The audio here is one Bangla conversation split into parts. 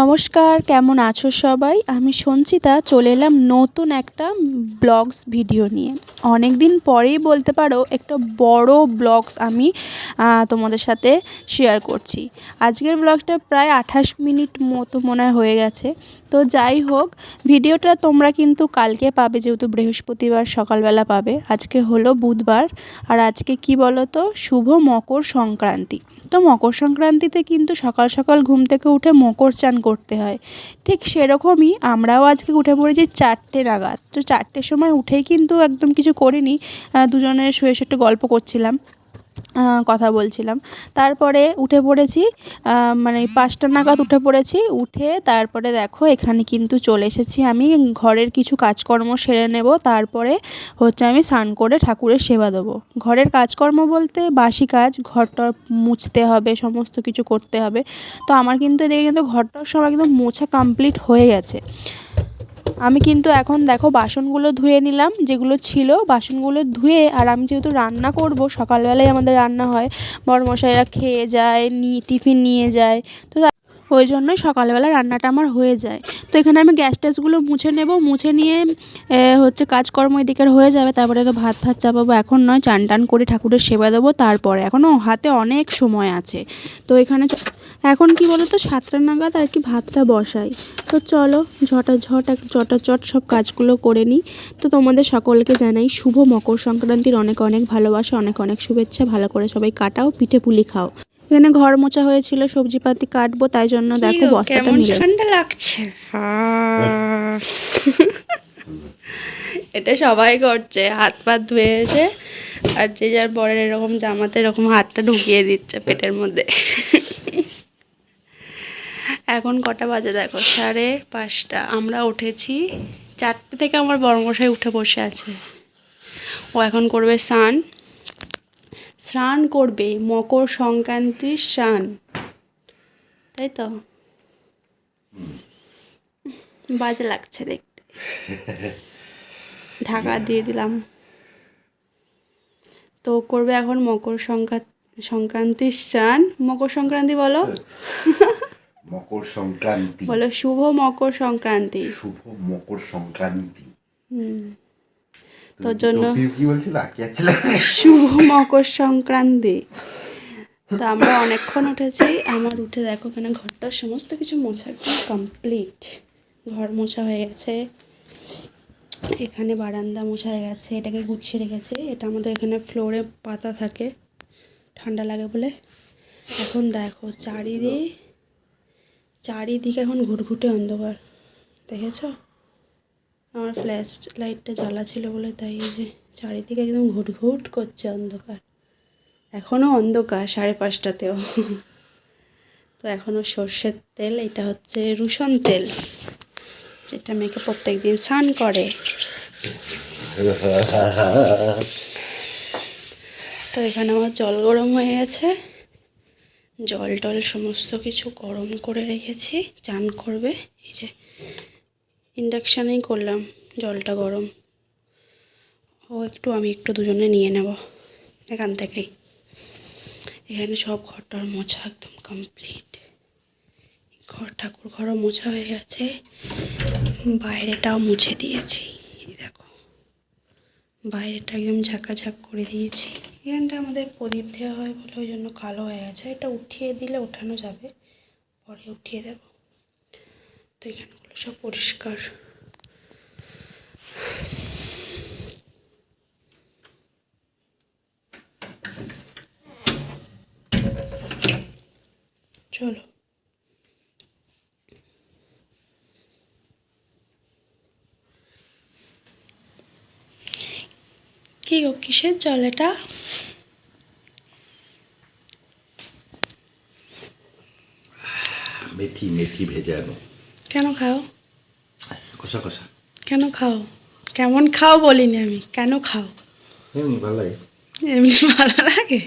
নমস্কার, কেমন আছো সবাই? আমি সঞ্চিতা, চলে এলাম নতুন একটা ব্লগস ভিডিও নিয়ে। অনেক দিন পরেই বলতে পারো, একটা বড় ব্লগস আমি তোমাদের সাথে শেয়ার করছি। আজকের ব্লগসটা প্রায় আঠাশ মিনিট মতো মনে হয় হয়ে গেছে। তো যাই হোক, ভিডিওটা তোমরা কিন্তু কালকে পাবে, যেহেতু বৃহস্পতিবার সকালবেলা পাবে। আজকে হলো বুধবার, আর আজকে কি বলো তো শুভ মকর সংক্রান্তি। তো মকর সংক্রান্তিতে কিন্তু সকাল সকাল ঘুম থেকে উঠে মকর চান করতে হয়। ঠিক সেরকমই আমরাও আজকে উঠে পড়েছি চারটে নাগাদ। তো চারটের সময় উঠেই কিন্তু একদম কিছু করিনি। দুজনে শুয়ে শুয়ে একটু গল্প করছিলাম। কথা বলছিলাম। তারপরে উঠে পড়েছি মানে পাঁচটা নাগাদ উঠে পড়েছি, উঠে তারপরে দেখো এখানে কিন্তু চলে এসেছি আমি, ঘরের কিছু কাজকর্ম সেরে নেব, তারপরে হচ্ছে আমি স্নান করে ঠাকুরের সেবা দেবো। ঘরের কাজকর্ম বলতে বাসি কাজ, ঘরটা মুছতে হবে, সমস্ত কিছু করতে হবে। তো আমার কিন্তু এদিকে কিন্তু ঘরটার সব একদম মোছা কমপ্লিট হয়ে গেছে। আমি কিন্তু এখন দেখো বাসনগুলো ধুয়ে নিলাম, যেগুলো ছিল বাসনগুলো ধুয়ে, আর আমি যেহেতু রান্না করব, সকালবেলায় আমাদের রান্না হয়। বড়মশাইরা খেয়ে যায় নিয়ে টিফিন নিয়ে যায়। তো তা- ওই জন্যই সকালবেলা রান্নাটা আমার হয়ে যায়। তো এখানে আমি গ্যাস ট্যাসগুলো মুছে নেব, মুছে নিয়ে হচ্ছে কাজকর্ম এদিকের হয়ে যাবে। তারপরে তো ভাত ভাত চাপাবো। এখন নয়, চান টান করে ঠাকুরের সেবা দেবো। তারপরে এখনও হাতে অনেক সময় আছে। তো এখানে এখন কি বলো তো সাতটা নাগাদ আর কি ভাতটা বসাই। তো চলো ঝটা ঝট এক, চটাচট সব কাজগুলো করে নিই। তো তোমাদের সকলকে জানাই শুভ মকর সংক্রান্তির অনেক অনেক ভালোবাসা, অনেক অনেক শুভেচ্ছা। ভালো করে সবাই কাটাও, পিঠে পুলি খাও। এখানে ঘর মোছা হয়েছিল সবজিপাতি কাটবো তাই জন্য দেখো বস্তাটা মিলে ঠান্ডা লাগছে? এটা সবাই করছে হাত পা ধুয়ে এসে আর যে যার বরের এরকম জামাতে এরকম হাতটা ঢুকিয়ে দিচ্ছে পেটের মধ্যে। এখন কটা বাজে দেখো? সাড়ে পাঁচটা। আমরা উঠেছি চারটে থেকে আমার বড়মশাই উঠে বসে আছে। ও এখন করবে স্নান। স্নান করবে মকর সংক্রান্তির স্নান। তাই তো? বাজে লাগছে দেখতে। ঢাকা দিয়ে দিলাম। তো করবে এখন মকর সংক্রান্তি সংক্রান্তির স্নান। মকর সংক্রান্তি বলো। মকর সংক্রান্তি। বলো শুভ মকর সংক্রান্তি। শুভ মকর সংক্রান্তি। তোর জন্য শুভ মকর সংক্রান্তি। তো আমরা অনেকক্ষণ উঠেছি। আমার উঠে দেখো এখানে ঘরটার সমস্ত কিছু মোছা কমপ্লিট ঘর মোছা হয়ে গেছে। এখানে বারান্দা মোছা হয়ে গেছে। এটাকে গুছিয়ে রেখেছে। এটা আমাদের এখানে ফ্লোরে পাতা থাকে। ঠান্ডা লাগে বলে। এখন দেখো চারিদিকে চারিদিকে এখন ঘুটঘুটে অন্ধকার। দেখেছ? আমার ফ্ল্যাশ লাইটটা জ্বালা ছিল বলে তাই এই যে চারিদিকে একদম ঘুটঘুট করছে অন্ধকার। এখনও অন্ধকার সাড়ে পাঁচটাতেও। তো এখনও সর্ষের তেল, এটা হচ্ছে রুসন তেল, যেটা মেয়েকে প্রত্যেক দিন স্নান করে। তো এখানে আমার জল গরম হয়ে গেছে। জল টল সমস্ত কিছু গরম করে রেখেছি, চান করবে। এই যে ইন্ডাকশানেই করলাম, জলটা গরম। ও একটু, আমি একটু দুজনে নিয়ে নেব এখান থেকেই। এখানে সব ঘরটার মোছা একদম কমপ্লিট ঘর, ঠাকুর ঘরও মোছা হয়ে গেছে। বাইরেটাও মুছে দিয়েছি। দেখো, বাইরেটা একদম ঝাঁকাঝাঁক করে দিয়েছি। এখানটা আমাদের প্রদীপ দেওয়া হয় বলে ওই জন্য কালো হয়ে গেছে। এটা উঠিয়ে দিলে ওঠানো যাবে, পরে উঠিয়ে দেব। তো এখানগুলো সব পরিষ্কার। চলো। কি গো কিসের জল এটা? মেথি মেথি ভেজানো। কেন খাও? কষা কষা। কেন খাও? কেমন খাও বলিনি আমি কেন খাও? এমনি ভালো লাগে। এমনি ভালো লাগে?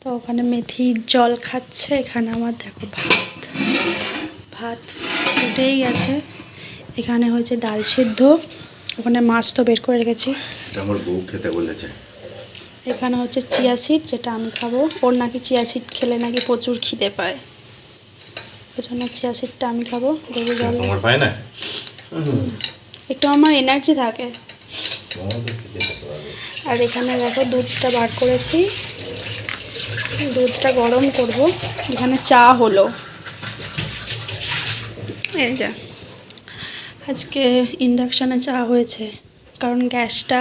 তো ওখানে মেথির জল খাচ্ছে এখানে আমার দেখো ভাত। ভাত ফুটেই গেছে। এখানে হয়েছে ডাল সিদ্ধ। ওখানে মাছ তো বের করে রেখেছি। এটা আমার বউ খেতে বলেছে। এখানে হচ্ছে চিয়া সিড যেটা আমি খাব। ওর নাকি চিয়া সিড খেলে নাকি প্রচুর খিদে পায়। ওই জন্য চিয়া সিডটা আমি খাব। লেবু জল না। একটু আমার এনার্জি থাকে। আর এখানে দেখো দুধটা বার করেছি। দুধটা গরম করব। এখানে চা হলো। এই যে। আজকে ইন্ডাকশানে চা হয়েছে। কারণ গ্যাসটা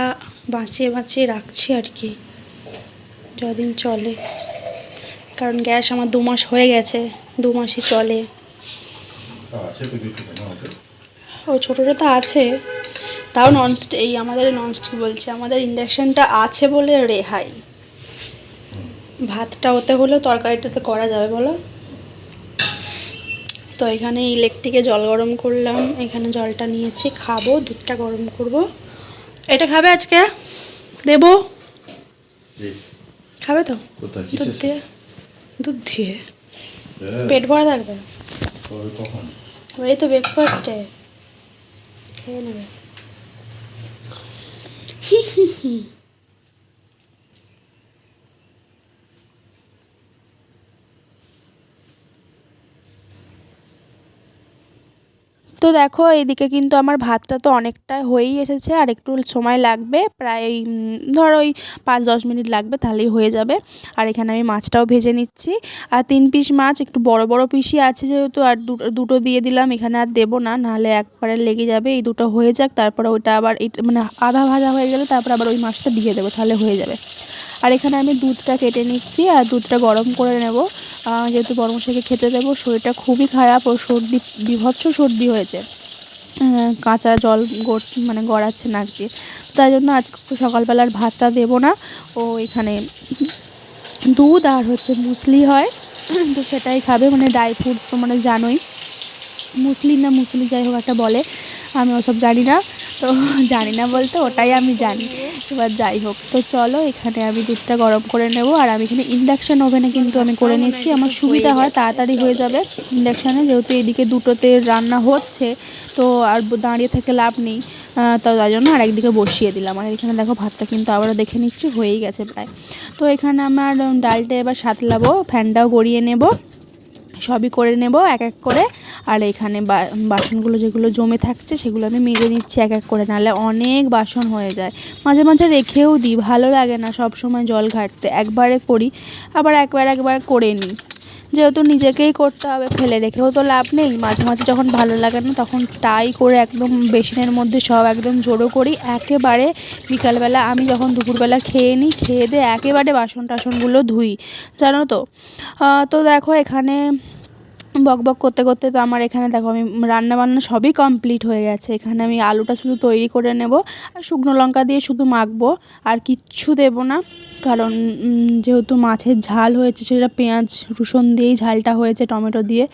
বাঁচিয়ে বাঁচিয়ে রাখছি আর কি। যদিন চলে। কারণ গ্যাস আমার দু মাস হয়ে গেছে দু মাসই চলে। তো। ও ছোটোটা তো আছে তাও ননস্টিক এই আমাদের ননস্টিক বলছে আমাদের ইন্ডাকশানটা আছে বলে রেহাই। ভাতটা হতে হলেও তরকারিটাতে করা যাবে বলো? তো এখানে ইলেকট্রিকে জল গরম করলাম এখানে জলটা নিয়েছি খাব দুধটা গরম করব। এটা খাবে আজকে? দেবো? খাবে তো? দুধ দিয়ে? দুধ দিয়ে? হ্যাঁ, পেট ভরা থাকবে? এই তো ব্রেকফাস্টে খেয়ে নেবে। হি হি হি। তো দেখো এইদিকে কিন্তু আমার ভাতটা তো অনেকটা হয়েই এসেছে, আর একটু সময় লাগবে, প্রায় ধরো ওই পাঁচ দশ মিনিট লাগবে, তাহলেই হয়ে যাবে। আর এখানে আমি মাছটাও ভেজে নিচ্ছি। আর তিন পিস মাছ, একটু বড় বড় পিসই আছে যেহেতু, আর দুটো দুটো দিয়ে দিলাম, এখানে আর দেবো না, নাহলে একবারে লেগে যাবে, এই দুটো হয়ে যাক, তারপরে ওইটা আবার মানে আধা ভাজা হয়ে গেলে, তারপর আবার ওই মাছটা দিয়ে দেবো, তাহলে হয়ে যাবে। আর এখানে আমি দুধটা কেটে নিচ্ছি আর দুধটা গরম করে নেব। যেহেতু বড়মশাইকে খেতে দেবো, শরীরটা খুবই খারাপ ও সর্দি, বিভৎস সর্দি হয়েছে। কাঁচা জল গড় মানে গড়াচ্ছে নাক দিয়ে। তাই জন্য আজকে সকালবেলার ভাতটা দেবো না। ও এখানে দুধ আর হচ্ছে মুসলি হয়। তো সেটাই খাবে মানে ড্রাই ফ্রুটস তো মানে জানোই। মুসলি না মুসলি যাই হোক একটা বলে, আমি ওসব জানি না। তো জানি না বলতে, ওটাই আমি জানি। এবার যাই হোক, তো চলো এখানে আমি দুধটা গরম করে নেব, আর আমি এখানে ইন্ডাকশান ওভেনে কিন্তু আমি করে নিচ্ছি। আমার সুবিধা হয়, তাড়াতাড়ি হয়ে যাবে ইন্ডাকশানে যেহেতু এদিকে দুটোতে রান্না হচ্ছে, তো আর দাঁড়িয়ে থেকে লাভ নেই। তো তাই জন্য আর একদিকে বসিয়ে দিলাম। আর এখানে দেখো ভাতটা কিন্তু আবারও দেখে নিচ্ছি, হয়েই গেছে প্রায়। তো এখানে আমার ডালটা এবার সাতলাবো, ফ্যানটাও গড়িয়ে নেব। সবই করে নেব, এক এক করে। আর এখানে বাসনগুলো যেগুলো জমে থাকছে, সেগুলো আমি মেজে নিচ্ছি এক এক করে, নাহলে অনেক বাসন হয়ে যায়। মাঝে মাঝে রেখেও দিই, ভালো লাগে না সব সময় জল ঘাটতে। একবারে করি, আবার একবার একবার করে নিই। যেহেতু নিজেকেই করতে হবে, ফেলে রেখেও তো লাভ নেই। মাঝে মাঝে যখন ভালো লাগে না, তখন টাই করে একদম বেসিনের মধ্যে সব একদম জোরো করি। একেবারে বিকালবেলা আমি যখন দুপুরবেলা খেয়ে নিই, খেয়ে দিয়ে একেবারে বাসন টাসনগুলো ধুই। জানো তো? তো দেখো এখানে বক বক করতে করতে তো আমার এখানে দেখো আমি রান্না বান্না সবই কমপ্লিট হয়ে গেছে। এখানে আমি আলুটা শুধু তৈরি করে নেব আর শুকনো লঙ্কা দিয়ে শুধু মাখবো আর কিচ্ছু দেবো না। কারণ যেহেতু মাছের ঝাল হয়েছে সেটা পেঁয়াজ, রসুন দিয়েই ঝালটা হয়েছে, টমেটো দিয়ে,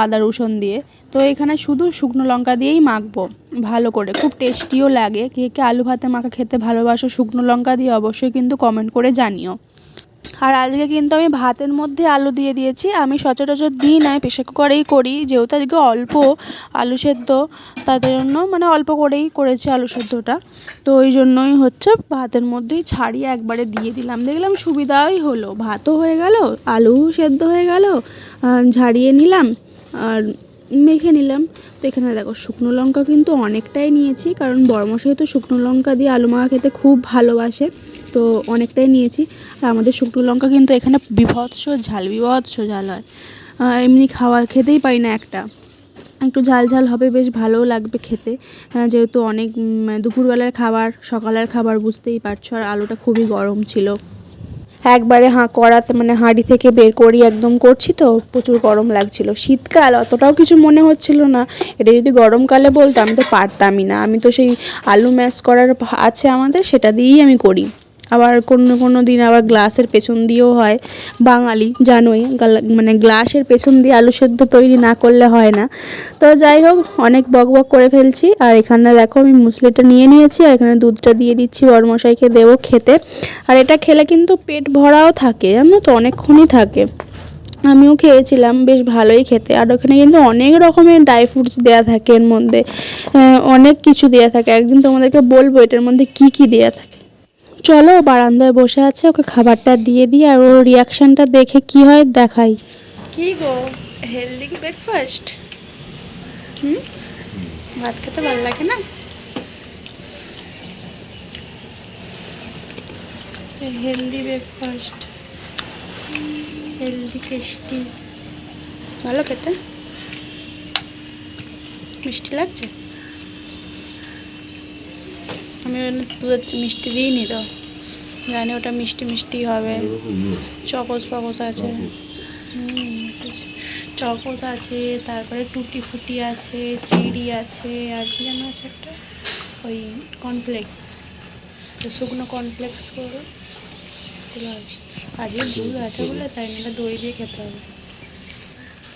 আদা, রসুন দিয়ে। তো এখানে শুধু শুকনো লঙ্কা দিয়েই মাখবো ভালো করে। খুব টেস্টিও লাগে। কে কে আলু ভাতে মাখা খেতে ভালোবাসো শুকনো লঙ্কা দিয়ে অবশ্যই কিন্তু কমেন্ট করে জানিও। আর আজকে কিন্তু আমি ভাতের মধ্যে আলু দিয়ে দিয়েছি। আমি সচরাচর দিই না প্রেশার কুকারেই করি। যেহেতু আজকে অল্প আলু সেদ্ধ তাদের জন্য মানে অল্প করেই করেছি আলু সেদ্ধটা। তো ওই জন্যই হচ্ছে ভাতের মধ্যেই ছাড়িয়ে একবারে দিয়ে দিলাম। দেখলাম সুবিধাই হলো। ভাতও হয়ে গেল আলু সেদ্ধ হয়ে গেল ঝাড়িয়ে নিলাম আর মেখে নিলাম। তো এখানে দেখো শুকনো লঙ্কা কিন্তু অনেকটাই নিয়েছি, কারণ বড়মশাই তো শুকনো লঙ্কা দিয়ে আলু মাখা খেতে খুব ভালোবাসে। তো অনেকটাই নিয়েছি। আর আমাদের শুকনো লঙ্কা কিন্তু এখানে বিভৎস ঝাল বিভৎস ঝাল হয়। এমনি খাওয়া খেতেই পাই না একটা। একটু ঝাল ঝাল হবে, বেশ ভালোও লাগবে খেতে। যেহেতু অনেক মানে দুপুরবেলার খাবার, সকালের খাবার বুঝতেই পারছ। আর আলুটা খুবই গরম ছিল। একবারে হাঁ, কড়াতে মানে হাঁড়ি থেকে বের করি একদম করছি তো, প্রচুর গরম লাগছিল। শীতকাল, অতটাও কিছু মনে হচ্ছিল না। এটা যদি গরমকালে বলতাম তো পারতামই না। আমি তো সেই আলু ম্যাশ করার আছে আমাদের, সেটা দিয়েই আমি করি। আবার কোনো কোনো দিন আবার গ্লাসের পেছন দিয়েও হয়। বাঙালি জানোই মানে গ্লাসের পেছন দিয়ে আলু সেদ্ধ তৈরি না করলে হয় না। তো যাই হোক, অনেক বক বক করে ফেলছি। আর এখানে দেখো আমি মুসলিটা নিয়ে নিয়েছি আর এখানে দুধটা দিয়ে দিচ্ছি বরমশাইকে দেবো খেতে। আর এটা খেলে কিন্তু পেট ভরাও থাকে, জানো তো? অনেকক্ষণই থাকে। আমিও খেয়েছিলাম, বেশ ভালোই খেতে। আর ওখানে কিন্তু অনেক রকমের ড্রাই ফ্রুটস দেওয়া থাকে এর মধ্যে। অনেক কিছু দেওয়া থাকে। একদিন তোমাদেরকে বলব এটার মধ্যে কি কি দেওয়া থাকে। চলো, বারান্দায় বসে আছে, ওকে খাবারটা দিয়ে দিই আর ওর রিয়াকশানটা দেখে কি হয় দেখাই। কি গো? হেলদি ব্রেকফাস্ট হুম? ভাত খেতে ভালো লাগে না? হেলদি ব্রেকফাস্ট হেলদি টেস্টি ভালো খেতে? মিষ্টি লাগছে? আমি দুধের মিষ্টি দিইনি তো। জানি ওটা মিষ্টি মিষ্টি হবে। চকস ফকোস আছে। হুম, চকোস আছে তারপরে টুটি ফুটি আছে চিড়ি আছে আর কি যেন আছে একটা? ওই কর্নফ্লেক্স শুকনো কর্নফ্লেক্স করে এগুলো আছে। আজকে দুধ আছে বলে তাই না দই দিয়ে খেতে হবে।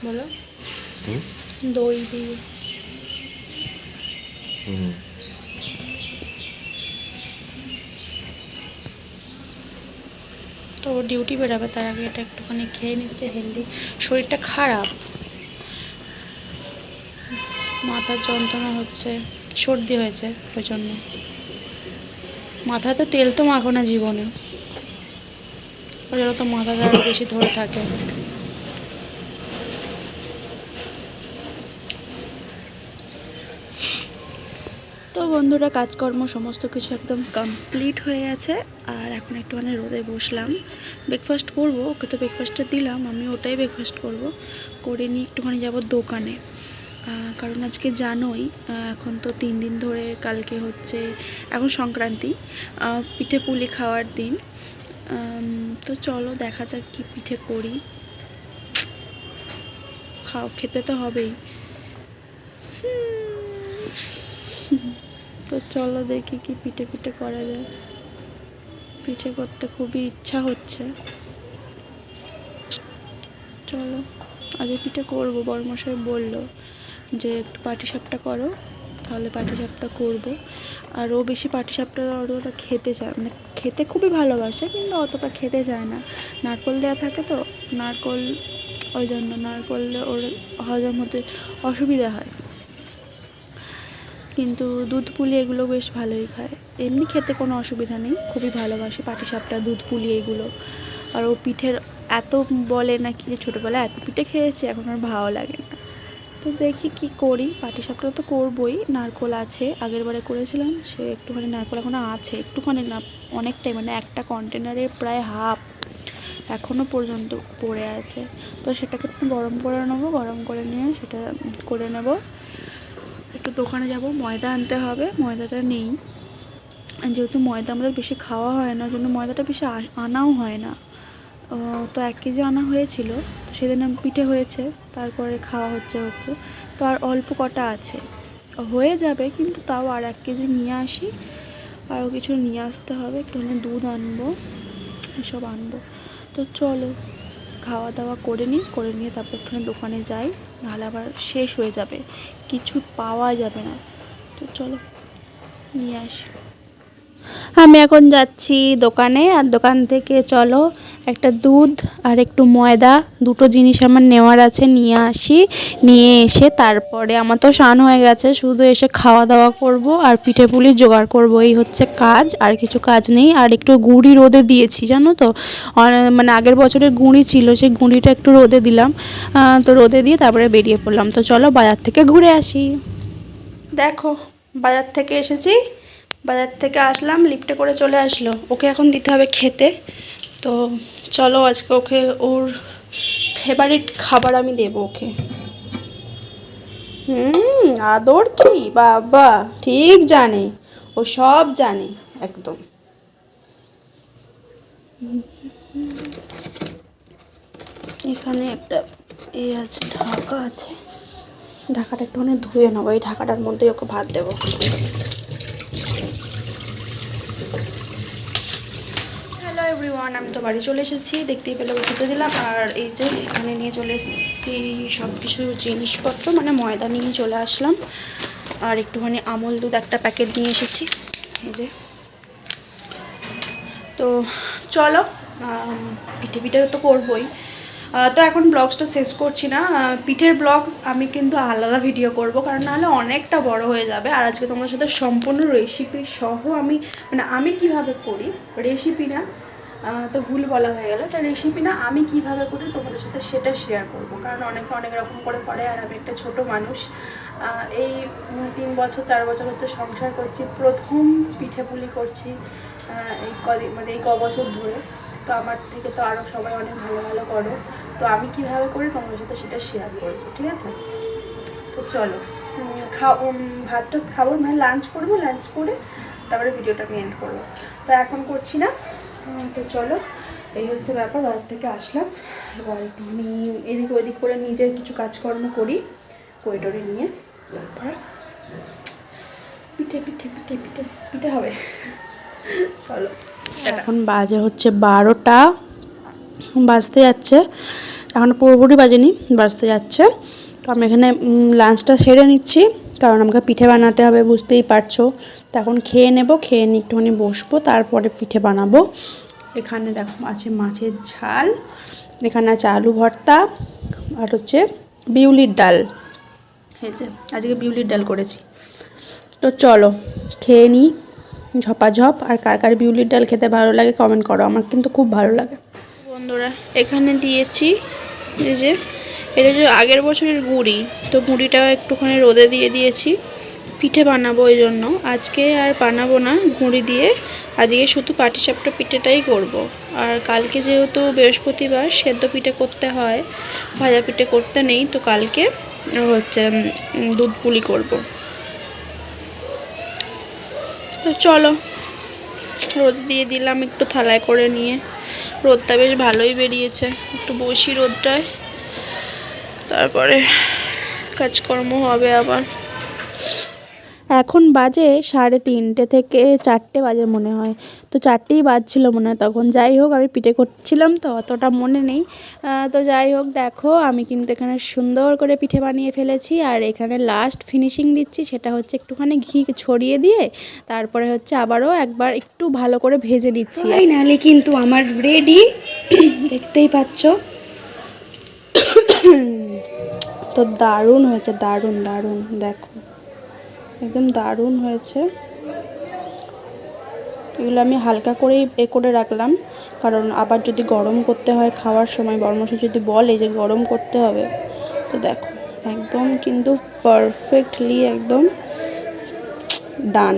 বলো। দই দিয়ে। তো ডিউটি বেরোবে, তার আগে এটা একটুখানি খেয়ে নিচ্ছে হেলদি শরীরটা খারাপ। মাথার যন্ত্রণা হচ্ছে, সর্দি হয়েছে ওই জন্য মাথায় তো তেল তো মাখো না জীবনে। ওই জন্য তো মাথাটা বেশি ধরে থাকে। তো বন্ধুরা কাজকর্ম সমস্ত কিছু একদম কমপ্লিট হয়ে গেছে। আর এখন একটুখানি রোদে বসলাম। ব্রেকফাস্ট করব, ওকে তো ব্রেকফাস্টটা দিলাম, আমি ওটাই ব্রেকফাস্ট করব। করে নিয়ে একটুখানি যাব দোকানে। কারণ আজকে জানোই এখন তো তিন দিন ধরে কালকে হচ্ছে, এখন সংক্রান্তি পিঠে পুলি খাওয়ার দিন। তো চলো দেখা যাক কি পিঠে করি। খাও, খেতে তো হবেই। তো চলো দেখি কি পিঠে পিঠে করা যায়। পিঠে করতে খুবই ইচ্ছা হচ্ছে। চলো আজকে পিঠে করব বড়মশাই বলল যে একটু পাটিসাপটা করো, তাহলে পাটিসাপটা করব। আর ও বেশি পাটিসাপটা ওরা খেতে চায় মানে খেতে খুবই ভালোবাসে, কিন্তু অতটা খেতে চায় না। নারকোল দেওয়া থাকে তো, নারকোল, ওই জন্য নারকোল ওর হজম হতে অসুবিধা হয়। কিন্তু দুধ পুলি এগুলো বেশ ভালোই খায়। এমনি খেতে কোনো অসুবিধা নেই, খুবই ভালোবাসে পাটিসাপটা, দুধ পুলি এগুলো। আর ও পিঠের এত বলে নাকি যে ছোটোবেলায় এত পিঠে খেয়েছে, এখন আর ভালো লাগে না। তো দেখি কি করি, পাটিসাপটা তো করবই, নারকোল আছে আগের বারে করেছিলাম, সে একটুখানি নারকোল এখনও আছে, একটুখানি না অনেকটাই মানে একটা কন্টেনারে প্রায় হাফ এখনও পর্যন্ত পড়ে আছে। তো সেটাকে একটু গরম করে নেব, গরম করে নিয়ে সেটা করে নেব। একটু দোকানে যাব। ময়দা আনতে হবে, ময়দাটা নেই। যেহেতু ময়দা আমাদের বেশি খাওয়া হয় না জন্য ময়দাটা বেশি আনাও হয় না। তো এক কেজি আনা হয়েছিল, তো সেদিন আমি পিঠে হয়েছে, তারপরে খাওয়া হচ্ছে হচ্ছে। তো আর অল্প কটা আছে। হয়ে যাবে, কিন্তু তাও আর এক কেজি নিয়ে আসি। আরও কিছু নিয়ে আসতে হবে, একটুখানি দুধ আনব, এসব আনব। তো চলো খাওয়া দাওয়া করে নিই, করে নিয়ে তারপর একটুখানি দোকানে যাই, নাহলে আবার শেষ হয়ে যাবে। কিছু পাওয়া যাবে না। তো চলো, নিয়ে আসি। আমি এখন যাচ্ছি দোকানে, আর দোকান থেকে চলো একটা দুধ আর একটু ময়দা, দুটো জিনিস আমার নেওয়ার আছে, নিয়ে আসি। নিয়ে এসে তারপরে আমার তো স্নান হয়ে গেছে, শুধু এসে খাওয়া দাওয়া করব আর পিঠে পুলি জোগাড় করব। এই হচ্ছে কাজ, আর কিছু কাজ নেই। আর একটু গুঁড়ি রোদে দিয়েছি, জানো তো? মানে আগের বছরের গুঁড়ি ছিল, সেই গুঁড়িটা একটু রোদে দিলাম। তো রোদে দিয়ে তারপরে বেরিয়ে পড়লাম। তো চলো বাজার থেকে ঘুরে আসি। দেখো, বাজার থেকে এসেছি। বাজার থেকে আসলাম লিফটে করে চলে আসলো। ওকে এখন দিতে হবে খেতে। তো চলো আজকে ওকে ওর ফেভারিট খাবার আমি দেবো ওকে। হুম, আদর কি? বাবা, ঠিক জানে। ও সব জানে, একদম। এখানে একটা এ আছে, ঢাকা আছে। ঢাকাটা একটুখানি ধুয়ে নেব, এই ঢাকাটার মধ্যেই ওকে ভাত দেবো। এভরিওয়ান আমি তো বাড়ি চলে এসেছি, দেখতেই পেলে খেতে দিলাম। আর এই যে এখানে নিয়ে চলে এসেছি সব কিছু জিনিসপত্র মানে ময়দা নিয়ে চলে আসলাম। আর একটুখানি আমল দুধ একটা প্যাকেট নিয়ে এসেছি, এই যে। তো চলো পিঠে পিঠে তো করবই। তো এখন ব্লগসটা শেষ করছি না। পিঠের ব্লগ আমি কিন্তু আলাদা ভিডিও করব, কারণ নাহলে অনেকটা বড় হয়ে যাবে। আর আজকে তোমার সাথে সম্পূর্ণ রেসিপি সহ আমি মানে আমি কীভাবে করি রেসিপি না তো ভুল বলা হয়ে গেল। এটা রেসিপি না, আমি কীভাবে করি তোমাদের সাথে সেটা শেয়ার করব। কারণ অনেকে অনেক রকম করে করে আর আমি একটা ছোট মানুষ। এই তিন বছর, চার বছর হচ্ছে সংসার করছি। প্রথম পিঠে পুলি করছি এই কদিন মানে এই ক বছর ধরে। তো আমার থেকে তো আরও সবাই অনেক ভালো ভালো করো। তো আমি কীভাবে করি তোমাদের সাথে সেটা শেয়ার করব, ঠিক আছে? তো চলো খাও ভাতটা খাব মানে লাঞ্চ করব লাঞ্চ করে তারপরে ভিডিওটা আমি এন্ড করব। তো এখন করছি না। তো চলো এই হচ্ছে ব্যাপার বাড়ির থেকে আসলাম। এবার আমি এদিক ওদিক করে নিজের কিছু কাজকর্ম করি কোয়েটরে নিয়ে তারপরে পিঠে পিঠে পিঠে পিঠে পিঠে হবে। চলো। এখন বাজে হচ্ছে বারোটা বাজতে যাচ্ছে। এখন পুরোপুরি বাজেনি বাজতে যাচ্ছে। তো আমি এখানে লাঞ্চটা সেরে নিচ্ছি। কারণ আমাকে পিঠে বানাতে হবে, বুঝতেই পারছ। তো এখন খেয়ে নেব, খেয়ে নিয়ে একটুখানি বসবো, তারপরে পিঠে বানাবো। এখানে দেখো আছে মাছের ঝাল, এখানে আছে আলু ভর্তা, আর হচ্ছে বিউলির ডাল। হয়েছে আজকে বিউলির ডাল করেছি। তো চলো, খেয়ে নিই ঝপাঝপ। আর কার কার বিউলির ডাল খেতে ভালো লাগে কমেন্ট করো, আমার কিন্তু খুব ভালো লাগে। বন্ধুরা, এখানে দিয়েছি এই যে এটা যে আগের বছরের গুড়ি, তো গুড়িটা একটুখানি রোদে দিয়ে দিয়েছি, পিঠে বানাবো ওই জন্য আজকে আর বানাবো না গুঁড়ি দিয়ে, আজকে শুধু পাটিসাপটা পিঠেটাই করব। আর কালকে যেহেতু বৃহস্পতিবার, সেদ্ধ পিঠে করতে হয়, ভাজা পিঠে করতে নেই, তো কালকে হচ্ছে দুধ পুলি করব। তো চলো, রোদ দিয়ে দিলাম একটু থালায় করে নিয়ে রোদটা বেশ ভালোই বেরিয়েছে, একটু বসি রোদটায় তারপরে কাজকর্ম হবে আবার। এখন বাজে সাড়ে তিনটে থেকে চারটে বাজে মনে হয়। তো চারটেই বাজছিল মনে হয় তখন। যাই হোক আমি পিঠে করছিলাম তো অতটা মনে নেই। তো যাই হোক দেখো আমি কিন্তু এখানে সুন্দর করে পিঠে বানিয়ে ফেলেছি। আর এখানে লাস্ট ফিনিশিং দিচ্ছি সেটা হচ্ছে একটুখানি ঘি ছড়িয়ে দিয়ে তারপরে হচ্ছে আবারও একবার একটু ভালো করে ভেজে নিচ্ছি। ফাইনালি কিন্তু আমার রেডি দেখতেই পাচ্ছ। তো দারুণ হয়েছে, দারুণ দারুণ, দেখো। একদম দারুণ হয়েছে। এগুলো আমি হালকা করেই এ করে রাখলাম। কারণ আবার যদি গরম করতে হয় খাওয়ার সময় বর্মশা যদি বলে যে গরম করতে হবে, তো দেখো, একদম কিন্তু পারফেক্টলি একদম ডান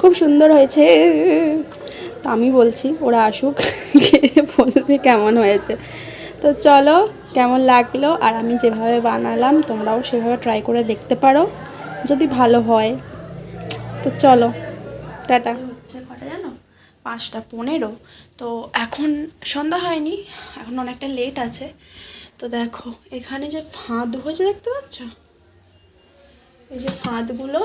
খুব সুন্দর হয়েছে। তো আমি বলছি, ওরা আসুক বলবে কেমন হয়েছে। তো চলো কেমন লাগল আর আমি যেভাবে বানালাম তোমরাও সেভাবে ট্রাই করে দেখতে পারো। যদি ভালো হয়, তো চলো, টাটা। হচ্ছে কটা জানো? পাঁচটা, পনেরো। তো এখন সন্ধ্যা হয়নি, এখন অনেকটা লেট আছে। তো দেখো, এখানে যে ফাঁদ হয়েছে দেখতে পাচ্ছ? এই যে ফাঁদগুলো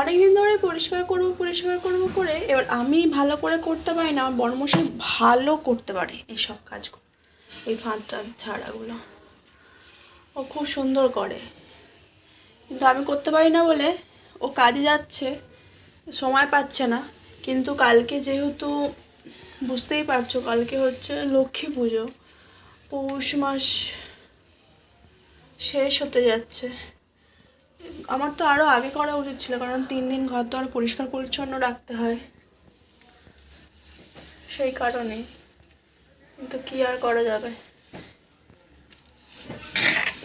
অনেক দিন ধরে পরিষ্কার করব পরিষ্কার করব করে এবার আমি ভালো করে করতে পারি না, আমার বর্মশাই ভালো করতে পারে এইসব কাজগুলো। এই ফাঁদটা ঝাড়াগুলো। ও খুব সুন্দর করে। কিন্তু আমি করতে পারি না বলে ও কাজে যাচ্ছে, সময় পাচ্ছে না। কিন্তু কালকে যেহেতু বুঝতেই পারছ, কালকে হচ্ছে লক্ষ্মী পুজো। পৌষ মাস শেষ হতে যাচ্ছে। আমার তো আরও আগে করা উচিত ছিল, কারণ তিন দিন ঘর আর পরিষ্কার পরিচ্ছন্ন রাখতে হয়। সেই কারণে কিন্তু কি আর করা যাবে?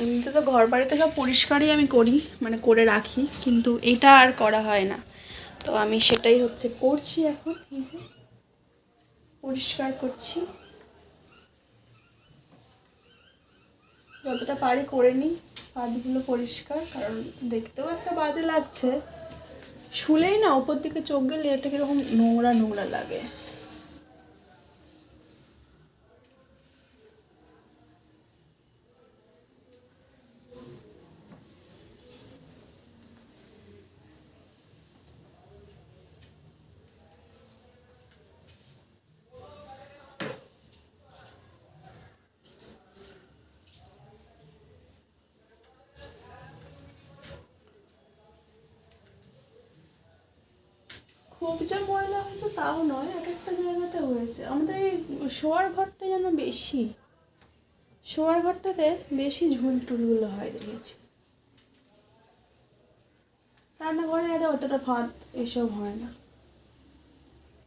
এমনিতে তো ঘর বাড়িতে সব পরিষ্কারই আমি করি মানে করে রাখি, কিন্তু এটা আর করা হয় না। তো আমি সেটাই হচ্ছে করছি এখন, এই যে পরিষ্কার করছি। যতটা পারি করে নিই পাতগুলো পরিষ্কার, কারণ দেখতেও একটা বাজে লাগছে। শুলেই না, ওপর দিকে চোখ গেলে এটা কীরকম নোংরা নোংরা লাগে খুব যে ময়লা হয়েছে তাও নয় এক একটা জায়গাতে হয়েছে আমাদের এই শোয়ার ঘরটা যেন বেশি, শোয়ার ঘরটাতে বেশি ঝুল টুলগুলো হয় দেখেছি। রান্নাঘরে আরে অতটা ভাত এসব হয় না।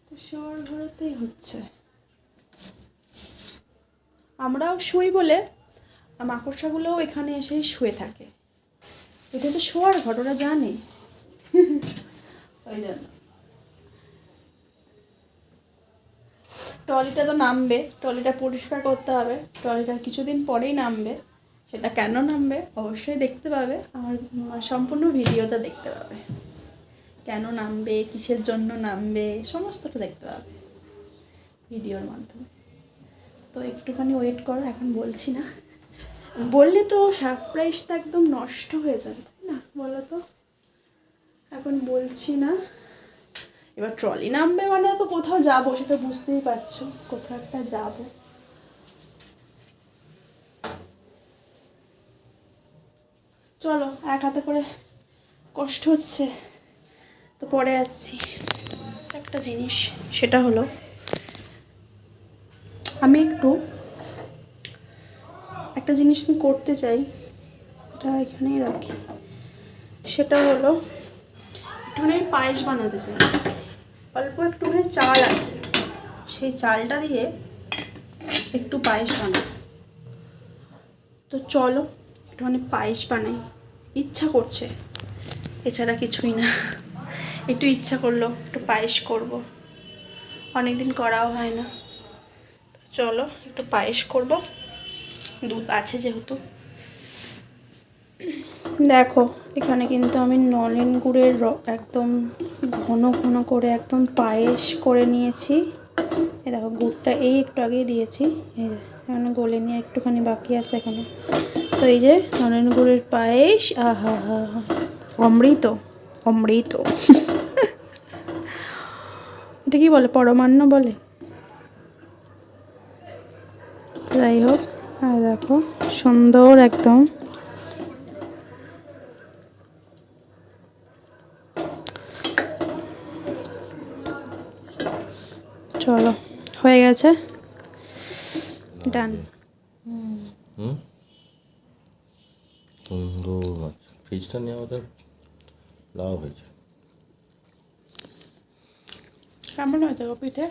তো শোয়ার ঘরেতেই হচ্ছে। আমরাও শুই বলে মাকড়সাগুলোও এখানে এসেই শুয়ে থাকে। এটা তো শোয়ার ওরা জানে। ওই জন্য। ট্রলিটা তো নামবে, ট্রলিটা পরিষ্কার করতে হবে। ট্রলিটা কিছুদিন পরেই নামবে। সেটা কেন নামবে? অবশ্যই দেখতে পাবে। আমার সম্পূর্ণ ভিডিওটা দেখতে পাবে। কেন নামবে? কিসের জন্য নামবে? সমস্তটা দেখতে পাবে ভিডিওর মাধ্যমে। তো একটুখানি ওয়েট করো, এখন বলছি না। বললে তো সারপ্রাইজটা একদম নষ্ট হয়ে যাবে, তাই না? বলো তো। এখন বলছি না। এবার ট্রলি নামবে মানে তো কোথাও যাব, সেটা বুঝতেই পারছ, কোথাও একটা যাব। চলো, এক হাতে করে কষ্ট হচ্ছে, তো পরে আসছি। একটা জিনিস, সেটা হলো, আমি একটু একটা জিনিস আমি করতে চাই, এটা এখানেই রাখি। সেটা হলো, একটুখানি পায়েস বানাতে চাই। অল্প একটুখানি চাল আছে। সেই চালটা দিয়ে একটু পায়েস বানাই। তো চলো, একটুখানি পায়েস বানাই। ইচ্ছা করছে। এছাড়া কিছুই না। একটু ইচ্ছা করল, একটু পায়েস করব। অনেক দিন করাও হয় না। চলো, একটু পায়েস করব। দুধ আছে যেহেতু। দেখো এখানে কিন্তু আমি নলেন গুড়ের একদম ঘন ঘন করে একদম পায়েস করে নিয়েছি। এই দেখো, গুড়টা এই একটু আগেই দিয়েছি। এখানে গলে নিয়ে একটুখানি বাকি আছে এখানে। তো এই যে, নলেন গুড়ের পায়েস, আহা হা হা। অমৃত অমৃত। এটা কি বলে, পরমান্ন বলে? যাই হোক, আর দেখো, সুন্দর একদম চলো হয়ে গেছে। ডান হুম? সুন্দর মাছ। ফ্রিজটা নিয়ে আমাদের লাভ হয়েছে। কেমন হয়েছে গো পিঠে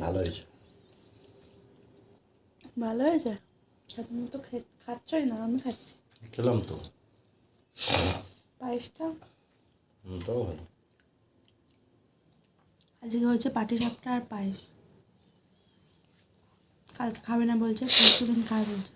ভালো হয়েছে। ভালো হয়েছে? তুমি তো খে- খাচ্ছই না আমি খাচ্ছি। খেলাম তো। পায়েসটা? তাও ভালো। আজকে হচ্ছে পাটি সাপটা আর পায়েস। কালকে খাবে না বলছে পরশু দিন খাবে বলছে।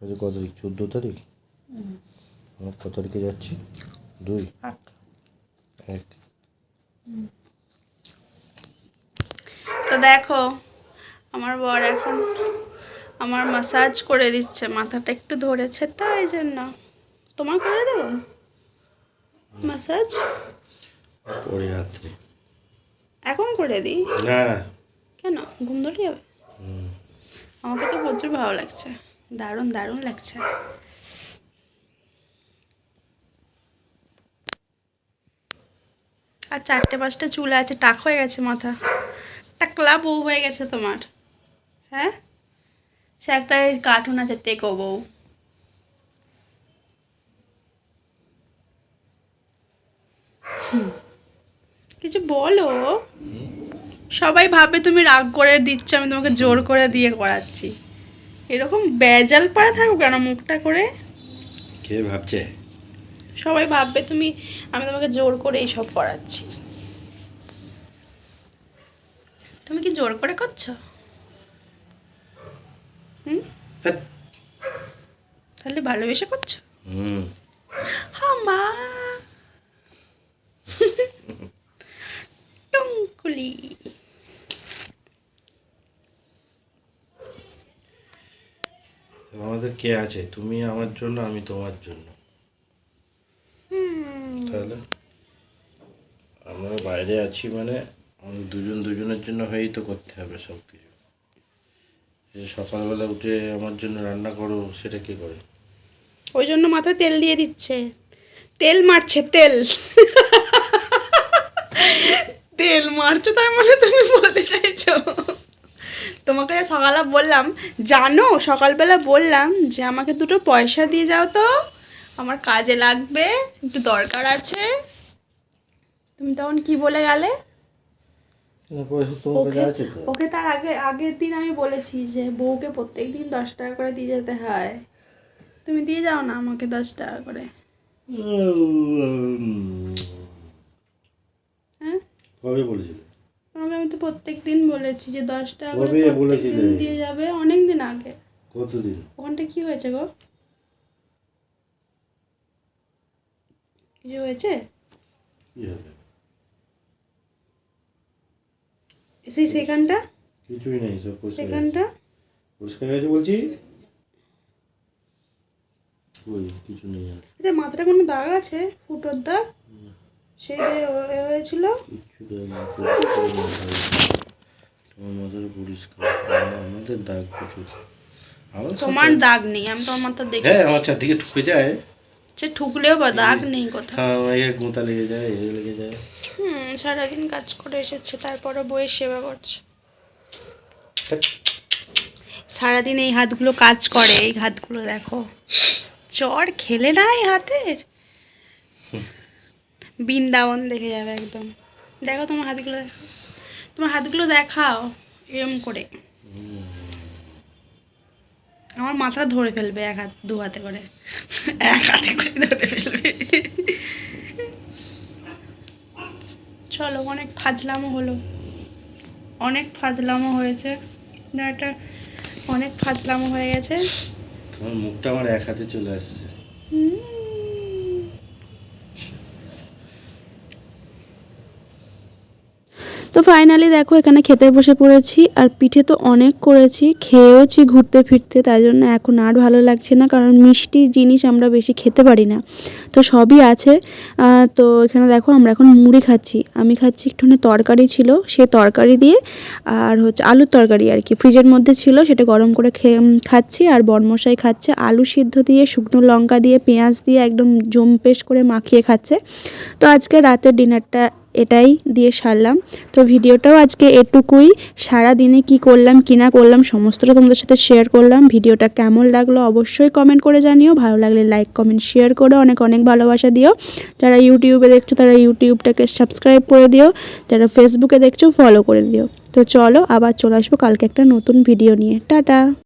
আজকে কত তারিখ? চোদ্দ তারিখ? আমরা কত তারিখে যাচ্ছি? দুই? এক। তো দেখো আমার বর এখন আমার মাসাজ করে দিচ্ছে মাথাটা একটু ধরেছে তো এই জন্য। তোমার করে দেবো? মাসাজ পরে রাত্রে। এখন করে দিই? না না। কেন? ঘুম ধরে যাবে? আমাকে তো প্রচুর ভালো লাগছে। দারুণ দারুণ লাগছে। আর চারটে পাঁচটা চুল আছে টাক হয়ে গেছে মাথা। টাকলা বউ হয়ে গেছে তোমার। হ্যাঁ? সে একটা কার্টুন আছে টেকো বউ। কিছু বলো? সবাই ভাবে তুমি রাগ করে দিচ্ছ আমি তোমাকে জোর করে দিয়ে করাচ্ছি। এরকম বেজাল পাড়া থাকো কেন মুখটা করে? কে ভাবছে? সবাই ভাববে তুমি আমি তোমাকে জোর করে এইসব করাচ্ছি। তুমি কি জোর করে করছ? হুম? তাহলে ভালোবেসে করছ? হুম। টুঙ্কুলি। আমাদের কে আছে? তুমি আমার জন্য আমি তোমার জন্য। তাহলে আমরা বাইরে আছি মানে আমাদের দুজন দুজনের জন্য হয়েই তো করতে হবে সব কিছু এই সকালবেলা উঠে আমার জন্য রান্না করো, সেটা কে করে? ওই জন্য মাথায় তেল দিয়ে দিচ্ছে। তেল মারছে, তেল। তেল মারছো, তার মানে তুমি বলতে চাইছো। তোমাকে সকালে বললাম, জানো, সকালবেলা বললাম যে আমাকে দুটো পয়সা দিয়ে যাও তো। আমার কাজে লাগবে, একটু দরকার আছে। তুমি তখন কি বলে গেলে? ওকে তার আগে আগের দিন আমি বলেছি যে বউকে প্রত্যেক দিন দশ টাকা করে দিয়ে যেতে হয়। তুমি দিয়ে যাও না আমাকে দশ টাকা করে। হ্যাঁ? কবে বলেছিলে? তোমাকে আমি তো প্রত্যেক দিন বলেছি যে দশ টাকা করে কবে প্রত্যেক দিন দিয়ে যাবে অনেক দিন আগে। কতদিন? ওখানটা কি হয়েছে গো? কিছু হয়েছে? কি হবে? সেই সেখানটা? কিছুই নেই সব পরিষ্কার সেখানটা? পরিষ্কার হয়ে গেছে বলছি? ওই কিছু নেই আর। আচ্ছা মাথাটা কোনো দাগ আছে? ফুটোর দাগ? সেই যে হয়েছিল? ভাই। তোমার মাথার পরিষ্কার আমাদের দাগ তোমার দাগ। নেই আমি তোমার মাথা দেখি হ্যাঁ আমার চারদিকে ঠুকে যায়। সে ঠুকলেও বা দাগ নেই কোথাও। হ্যাঁ গোঁতা লেগে যায় এ লেগে যায়। হুম, সারাদিন কাজ করে এসেছে, তারপরে বইয়ের সেবা করছে। সারাদিন এই হাতগুলো কাজ করে, এই হাতগুলো দেখো। চর খেলে না এই হাতের? বৃন্দাবন দেখে যাবে একদম। দেখো তোমার হাতগুলো দেখো তোমার হাতগুলো দেখাও, এরম করে। আমার মাথাটা ধরে ফেলবে এক হাত, দু হাতে করে। এক হাতে করে ধরে ফেলবে। চলো অনেক ফাজলামও হলো। অনেক ফাজলামও হয়েছে। না একটা অনেক ফাজলামও হয়ে গেছে। তোমার মুখটা আমার এক হাতে চলে আসছে। তো ফাইনালি দেখো, এখানে খেতে বসে পড়েছি, আর পিঠে তো অনেক করেছি, খেয়েওছি ঘুরতে ফিরতে, তাই জন্য এখন আর ভালো লাগছে না, কারণ মিষ্টি জিনিস আমরা বেশি খেতে পারি না। তো সবই আছে তো এখানে দেখো আমরা এখন মুড়ি খাচ্ছি। আমি খাচ্ছি একটুখানি তরকারি ছিল সে তরকারি দিয়ে, আর হচ্ছে আলুর তরকারি আর কি। ফ্রিজের মধ্যে ছিল, সেটা গরম করে খেয়ে খাচ্ছি, আর বনমশাই খাচ্ছে, আলু সিদ্ধ দিয়ে, শুকনো লঙ্কা দিয়ে, পেঁয়াজ দিয়ে, একদম জম্পেশ করে মাখিয়ে খাচ্ছে। তো আজকে রাতের ডিনারটা এটাই দিয়ে সারলাম। তো ভিডিওটাও আজকে এটুকুই। সারা দিনে কি করলাম, কি না করলাম, সমস্তটা তোমাদের সাথে শেয়ার করলাম। ভিডিওটা কেমন লাগল অবশ্যই কমেন্ট করে জানিও। ভালো লাগলে লাইক কমেন্ট শেয়ার করো। অনেক অনেক ভালোবাসা দিও। যারা ইউটিউবে দেখছ, তারা ইউটিউবটাকে সাবস্ক্রাইব করে দিও। যারা ফেসবুকে দেখছ ফলো করে দিও। তো চলো, আবার চলে আসব কালকে একটা নতুন ভিডিও নিয়ে। টাটা!